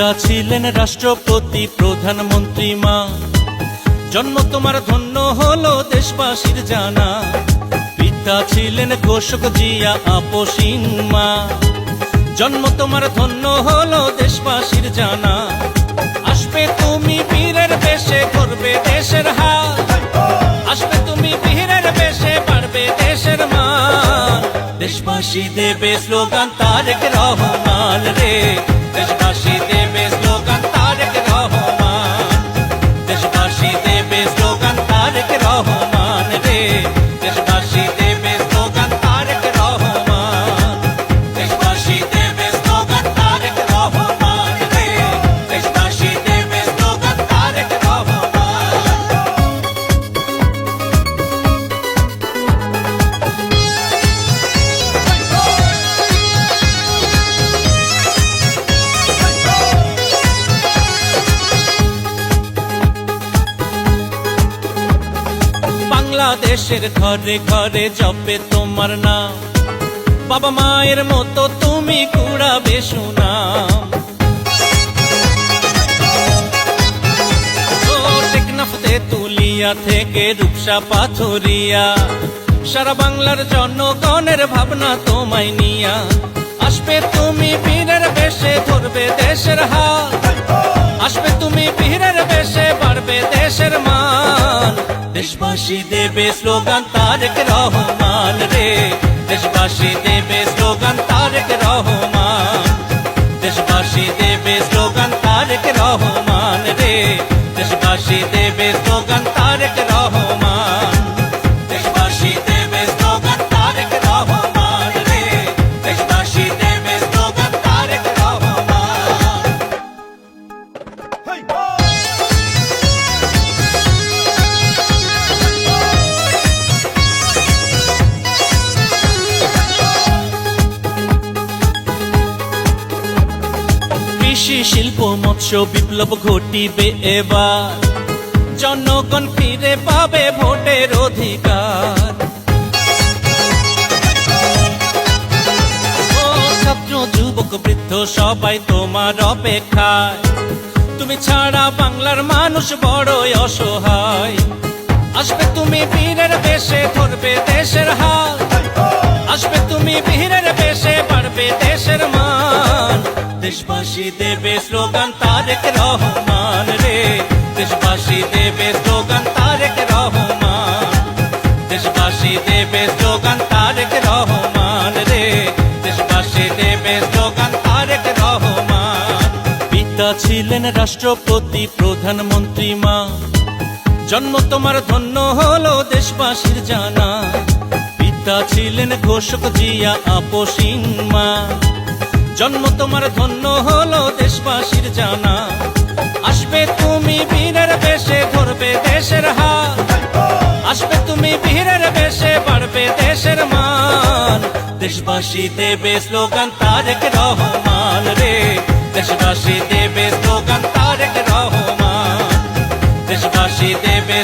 পিতা ছিলেন রাষ্ট্রপতি প্রধানমন্ত্রী মা। জন্ম তোমার ধন্য হলো দেশবাসীর জানা। পিতা ছিলেন ঘোষক জিয়া আপসীন মা। জন্ম তোমার ধন্য হলো দেশবাসীর জানা। আসবে তুমি বীরের বেশে, করবে দেশের হাল আসবে তুমি বীরের বেশে, পারবে দেশের মান। দেশবাসী দেবে স্লোগান, তারেক রহমান রে। বাংলাদেশের ঘরে ঘরে জপে তোমার নাম। বাবা মায়ের মতো তুমি কুড়াবে সুনাম। টেকনাফতে তুলিয়া থেকে রূপসা পাথরিয়া, সারা বাংলার জনগণের ভাবনা তোমায় নিয়া। আসবে তুমি বীরের বেশে, ধরবে দেশের হাত আসবে তুমি বীরের বেশে, বাড়বে দেশের মান। দেশবাসী দেবে স্লোগান তারেক রহমান রে দেশবাসী দেবে স্লোগান তারেক রহমান দেশবাসী দেবে স্লোগান তারেক রহমান রে দেশবাসী দেবে স্লোগান তারেক রহমান শিল্প মৎস্য বিপ্লব ঘটিবে এবার। জনগণ ফিরে পাবে ভোটের অধিকার। ছাত্র, যুবক, বৃদ্ধ, সবাই তোমার অপেক্ষায়। তুমি ছাড়া বাংলার মানুষ বড়ই অসহায়। আসবে তুমি বীরের বেশে, ধরবে দেশের হাল আসবে তুমি বীরের বেশে পারবে দেশের মান। দেশবাসী দেবে স্লোগান, তারেক রহমান রে। দেশবাসী দেবে স্লোগান, তারেক রহমান। দেশবাসী দেবে স্লোগান, তারেক রহমান রে। দেশবাসী দেবে স্লোগান, তারেক রহমান। পিতা ছিলেন রাষ্ট্রপতি, প্রধানমন্ত্রী মা। জন্ম তোমার ধন্য হলো দেশবাসীর জানা। পিতা ছিলেন ঘোষক জিয়া, আপসীন মা। জন্ম তোমার ধন্য হলো দেশবাসীর জানা। আসবে তুমি বীরের বেশে, ধরবে দেশের হাত আসবে তুমি বীরের বেশে, বাড়বে দেশের মান। দেশবাসী দেবে স্লোগান তারেক রহমান রে। দেশবাসী দেবে স্লোগান তারেক রহমান। দেশবাসী দেবে